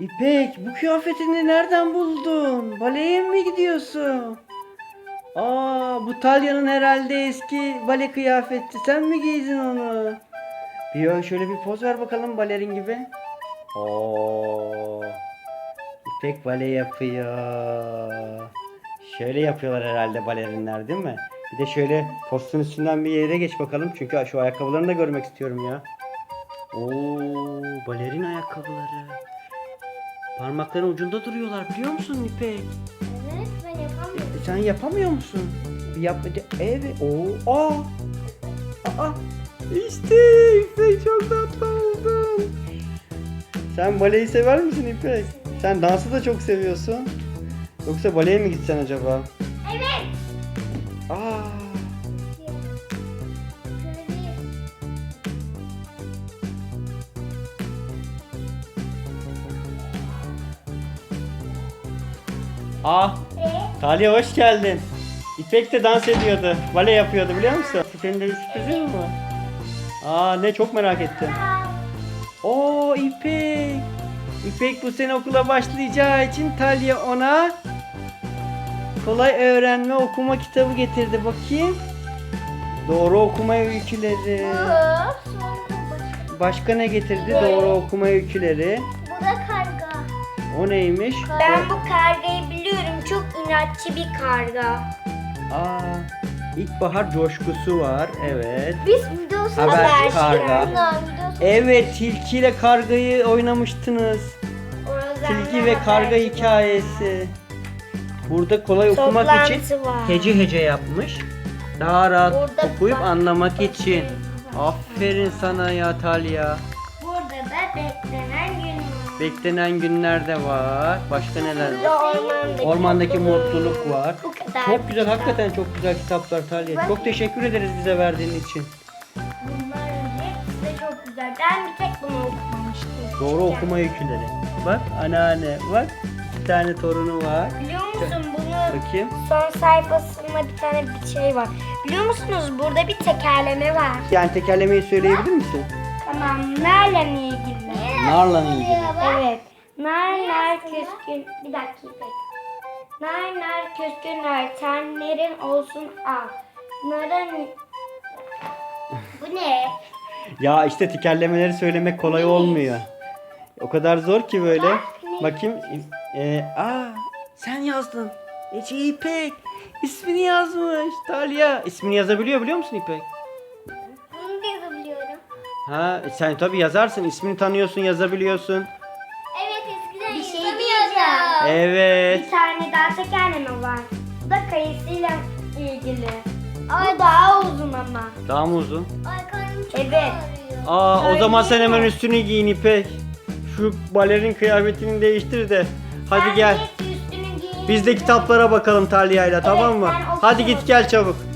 İpek bu kıyafetini nereden buldun? Baleye mi gidiyorsun? Aa bu Talya'nın herhalde eski bale kıyafeti. Sen mi giydin onu? Bir şöyle bir poz ver bakalım balerin gibi. Oo. İpek bale yapıyor. Şöyle yapıyorlar herhalde balerinler değil mi? Bir de şöyle postun üstünden bir yere geç bakalım. Çünkü şu ayakkabılarını da görmek istiyorum ya. Oo, balerin ayakkabıları. Parmakların ucunda duruyorlar biliyor musun İpek? Evet ben yapamıyorum. E, Sen yapamıyor musun? Bir yap. Evet. Oo. Aa. Aa. İşte İpek çok tatlı oldun. Sen baleyi sever misin İpek? Sen dansı da çok seviyorsun. Yoksa baleye mi gitsen acaba? Evet. Aa. Aa. E? Talya hoş geldin. İpek de dans ediyordu. Bale yapıyordu biliyor musun? Senin de bir sürprizin mi var? Aa ne çok merak ettim. Oo İpek. İpek bu sene okula başlayacağı için Talya ona kolay öğrenme okuma kitabı getirdi. Bakayım. Doğru okuma öyküleri. Başka. Ne getirdi? Doğru okuma öyküleri. Bu da. O neymiş? Ben bu kargayı biliyorum. Çok inatçı bir karga. Aa, ilkbahar coşkusu var. Evet. Biz videosunu Haberci karga. Evet, tilki ile kargayı oynamıştınız. Tilki ve karga hikayesi. Burada kolay okumak için var. hece hece yapmış. Daha rahat Burada okuyup bak- anlamak için. Aferin sana ya Talya. Burada da beklenen. Beklenen günler de var. Başka neler var? Ormandaki, Ormandaki mutluluk var. Bu kadar. Çok güzel, hakikaten çok güzel kitaplar Talya. Çok teşekkür ederiz bize verdiğin için. Bunların hepsi de çok güzel. Ben bir tek bunu okumamıştım. Doğru okuma öyküleri. Bak anneanne bak. Bir tane torunu var. Biliyor musun bunu Bakayım. son sayfasında bir tane bir şey var. Biliyor musunuz burada bir tekerleme var. Yani tekerlemeyi söyleyebilir misin? Tamam. Nerle ilgili? Narla ilgili. Evet. Nar nar küskün. Bir dakika. Nar nar küskünler tenlerin olsun al. Narın... Bu ne? Ya işte tekerlemeleri söylemek kolay olmuyor. O kadar zor ki böyle. Bakayım. Ee, aa sen yazdın. Ece İpek. İsmini yazmış. Talya. İsmini yazabiliyor biliyor musun İpek? Ha sen tabii yazarsın. İsmini tanıyorsun, yazabiliyorsun. Evet eskiden bir şey yazamıyordum. Evet. Bir tane daha tekerleme var. Bu da kayısıyla ilgili. Bu daha uzun ama. Daha mı uzun? Ay karnım çok evet. Aa o zaman sen hemen üstünü giyin İpek. Şu balerin kıyafetini değiştir de. Hadi gel. Üstünü giyin. Biz de kitaplara bakalım Talya'yla tamam mı? ben. Hadi git gel çabuk.